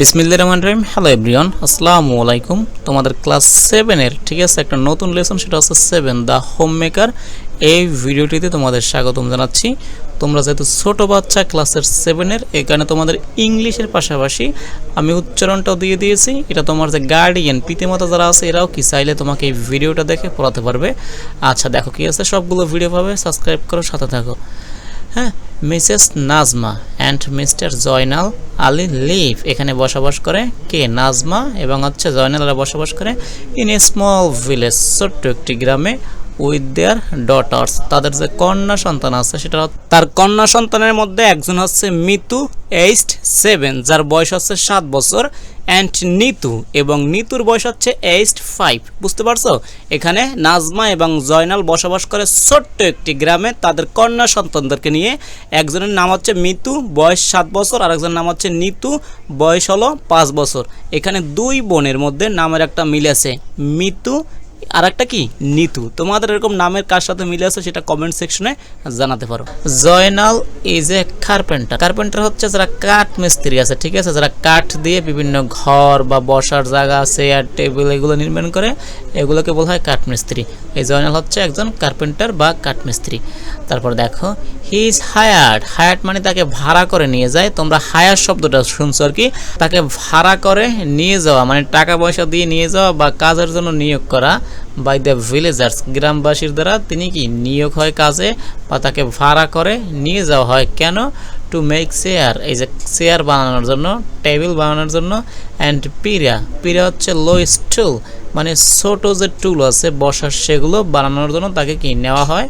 বিসমিল্লা রহমান রহিম। Hello everyone আসসালামু আলাইকুম। তোমাদের ক্লাস সেভেনের ঠিক আছে, একটা নতুন লেসন সেটা হচ্ছে সেভেন দ্য হোম মেকার এই ভিডিওটিতে তোমাদের স্বাগতম জানাচ্ছি। তোমরা যেহেতু ছোট বাচ্চা, ক্লাসের সেভেনের এখানে তোমাদের ইংলিশের পাশাপাশি আমি উচ্চারণটাও দিয়ে দিয়েছি। এটা তোমার যে গার্ডিয়ান পিতামাতা যারা আছে, এরাও কি চাইলে তোমাকে এই ভিডিওটা দেখে পড়াতে পারবে। আচ্ছা দেখো কি আছে, সবগুলো ভিডিও পাবে সাবস্ক্রাইব করো, সাথে থাকো। হ্যাঁ Mrs Nazma and Mr Joynal Ali live এখানে বসবাস করে। কে? নাজমা এবং হচ্ছে জয়নালরা বসবাস করে। ইন এ স্মল ভিলেজ ছোট্ট একটি গ্রামে উইথ দেয়ার ডটার্স তাদের যে কন্যা সন্তান আছে, সেটা তার কন্যা সন্তানের মধ্যে একজন হচ্ছে মিতু এইস্ট সেভেন যার বয়স হচ্ছে সাত বছর অ্যান্ড নিতু, এবং নিতুর বয়স হচ্ছে এইস্ট ফাইভ বুঝতে পারছ? এখানে নাজমা এবং জয়নাল বসবাস করে ছোট্ট একটি গ্রামে তাদের কন্যা সন্তানদেরকে নিয়ে। একজনের নাম হচ্ছে মিতু, বয়স সাত বছর, আর একজনের নাম হচ্ছে নিতু, বয়স হলো পাঁচ বছর। এখানে দুই বোনের মধ্যে নামের একটা মিল আছে, মিতু আর একটা কি? নিতু। তোমাদের এরকম নামের কার সাথে মিলে আছে সেটা কমেন্ট সেকশনে জানাতে পারো। Joynal is a carpenter carpenter হচ্ছে যারা কাঠ মিস্ত্রি আছে, ঠিক আছে? যারা কাঠ দিয়ে বিভিন্ন ঘর বা বসার জায়গা চেয়ার টেবিল এগুলো নির্মাণ করে, এগুলোকে বলা হয় কাঠ মিস্ত্রি। এই জয়নাল হচ্ছে একজন কার্পেন্টার বা কাঠ মিস্ত্রি। তারপর দেখো হি ইজ হায়ার্ড হায়ার্ড মানে তাকে ভাড়া করে নিয়ে যায়। তোমরা হায়ার শব্দটা শুনছো আর কি? তাকে ভাড়া করে নিয়ে যাওয়া মানে টাকা পয়সা দিয়ে নিয়ে যাওয়া বা কাজের জন্য নিয়োগ করা বাই দ্য ভিলেজার্স গ্রামবাসীর দ্বারা তিনি কি নিয়োগ হয় কাজে? বা তাকে ভাড়া করে নিয়ে যাওয়া হয় কেন? টু মেক চেয়ার এই যে চেয়ার বানানোর জন্য টেবিল বানানোর জন্য অ্যান্ড পিরা পিরা হচ্ছে লো স্টুল মানে ছোট যে টুল আছে, বসার সেগুলো বানানোর জন্য তাকে কি নেওয়া হয়?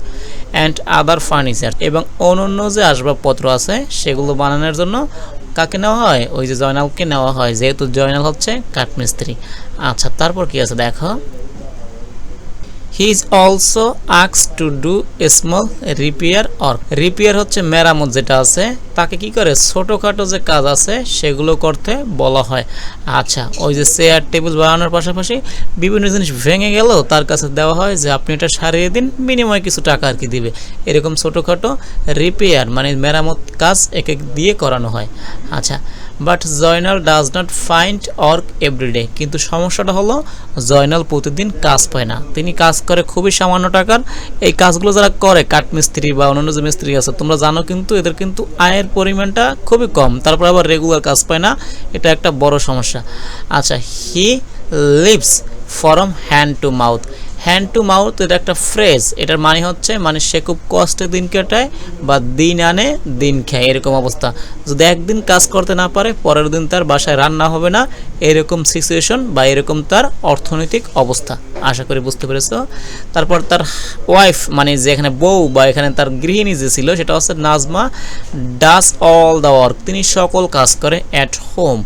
অ্যান্ড আদার ফার্নিচার এবং অন্যান্য যে আসবাবপত্র আছে, সেগুলো বানানোর জন্য কাকে নেওয়া হয়? ওই যে জয়নালকে নেওয়া হয়, যেহেতু জয়নাল হচ্ছে কাঠমিস্ত্রি। আচ্ছা তারপর কি আছে? দেখো। He is also asks to do small repair or repair হচ্ছে মেরামত যেটা আছে, তাকে কি করে? ছোটোখাটো যে কাজ আছে, সেগুলো করতে বলা হয়। আচ্ছা ওই যে চেয়ার টেবিল বানানোর পাশাপাশি বিভিন্ন জিনিস ভেঙে গেলেও তার কাছে দেওয়া হয় যে আপনি এটা সারিয়ে দিন, বিনিময়ে কিছু টাকা আর কি দিবে। এরকম ছোটোখাটো রিপেয়ার মানে মেরামত কাজ এক দিয়ে করানো হয়। আচ্ছা but Joynal does not find work everyday কিন্তু সমস্যাটা হলো, জয়নাল প্রতিদিন কাজ পায় না। তিনি কাজ করে খুবই সামান্য টাকার। এই কাজগুলো যারা করে, কাঠমিস্ত্রি বা অন্যান্য যে মিস্ত্রি আছে, তোমরা জানো কিন্তু এদের কিন্তু আয়ের পরিমাণটা খুবই কম। তারপর আবার রেগুলার কাজ পায় না। এটা একটা বড় সমস্যা। আচ্ছা he lives from hand to mouth. Hand to mouth এটা একটা ফ্রেজ এটার মানে হচ্ছে মানে সে খুব কষ্টে দিন কাটায় বা দিন আনে, দিন খায়, এরকম অবস্থা। যদি একদিন কাজ করতে না পারে, পরের দিন তার বাসায় রান্না হবে না, এরকম সিচুয়েশন বা এরকম তার অর্থনৈতিক অবস্থা। আশা করি বুঝতে পেরেছ। তারপর তার ওয়াইফ মানে যে এখানে বউ বা এখানে তার গৃহিণী যে ছিল, সেটা হচ্ছে Nazma does all the work তিনি সকল কাজ করে at home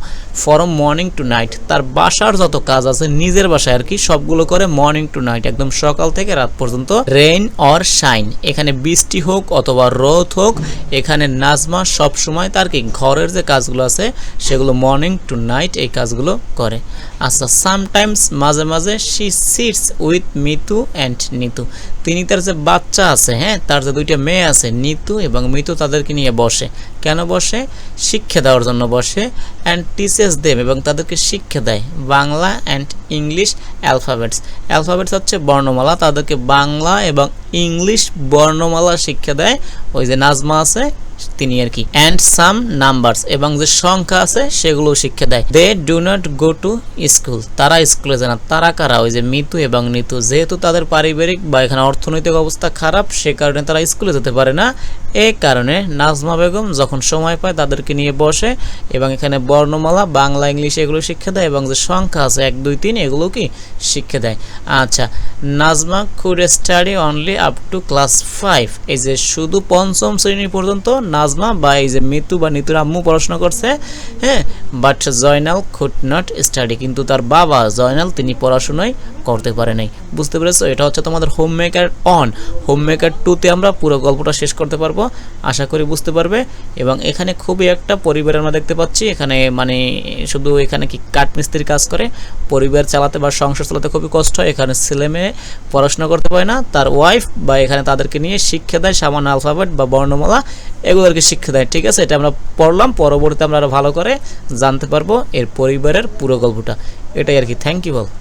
from morning to night তার বাসার যত কাজ আছে, নিজের বাসায় আর কি, সবগুলো করে মর্নিং টু নাইট একদম সকাল থেকে রাত পর্যন্ত রেইন অর শাইন এখানে বৃষ্টি হোক অথবা রোদ হোক, এখানে নাজমা সব সময় তার কি, ঘরের যে কাজগুলো আছে, সেগুলো মর্নিং টু নাইট এই কাজগুলো করে। আচ্ছা সামটাইমস মাঝে মাঝে she sits with Mitu and Nitu. তিনি তার যে বাচ্চা আছে হ্যাঁ তার যে দুইটা মেয়ে আছে, নিতু এবং মিতু তাদেরকে নিয়ে বসে। কেন বসে? শিক্ষা দেওয়ার জন্য বসে। অ্যান্ড টিচেস দেম এবং তাদেরকে শিক্ষা দেয়। Bangla and English alphabets alphabets হচ্ছে বর্ণমালা, তাদেরকে বাংলা এবং ইংলিশ বর্ণমালা শিক্ষা দেয়। ওই যে নাজমা আছে, তিনি আর কি। অ্যান্ড সাম নাম্বারস এবং যে সংখ্যা আছে সেগুলো শিক্ষা দেয়। They do not go to school তারা স্কুলে যায় না। তারা কারা? ওই যে মিতু এবং নিতু। যেহেতু তাদের পারিবারিক বা এখানে অর্থনৈতিক অবস্থা খারাপ, সে কারণে তারা স্কুলে যেতে পারে না। এই কারণে নাজমা বেগম যখন সময় পায় তাদেরকে নিয়ে বসে এবং এখানে বর্ণমালা, বাংলা, ইংলিশ এগুলো শিক্ষা দেয় এবং যে সংখ্যা আছে এক, দুই, তিন, এগুলো কি শিক্ষা দেয়। আচ্ছা Nazma could study only up to class five এই যে শুধু পঞ্চম শ্রেণি পর্যন্ত নাজমা বা এই যে মিতু বা নিতুর আম্মু পড়াশোনা করছে হ্যাঁ but Joynal could not study কিন্তু তার বাবা জয়নাল, তিনি পড়াশোনায় করতে পারে নাই। বুঝতে পেরেছ? এটা হচ্ছে তোমাদের home maker on home maker টুতে আমরা পুরো গল্পটা শেষ করতে পারব, আশা করি বুঝতে পারবে। এবং এখানে খুবই একটা পরিবার আমরা দেখতে পাচ্ছি। এখানে মানে শুধু এখানে কি কাঠমিস্ত্রির কাজ করে, পরিবার চালাতে বা সংসার চালাতে খুবই কষ্ট হয়। এখানে ছেলে মেয়ে পড়াশোনা করতে পারে না, তার ওয়াইফ বা এখানে তাদেরকে নিয়ে শিক্ষা দেয়, সামান্য আলফাবেট বা বর্ণমালা, এগুলোকে শিক্ষা দেয়, ঠিক আছে? এটা আমরা পড়লাম, পরবর্তীতে আমরা আরও ভালো করে জানতে পারব এর পরিবারের পুরো গল্পটা। এটাই আর কি। Thank you ball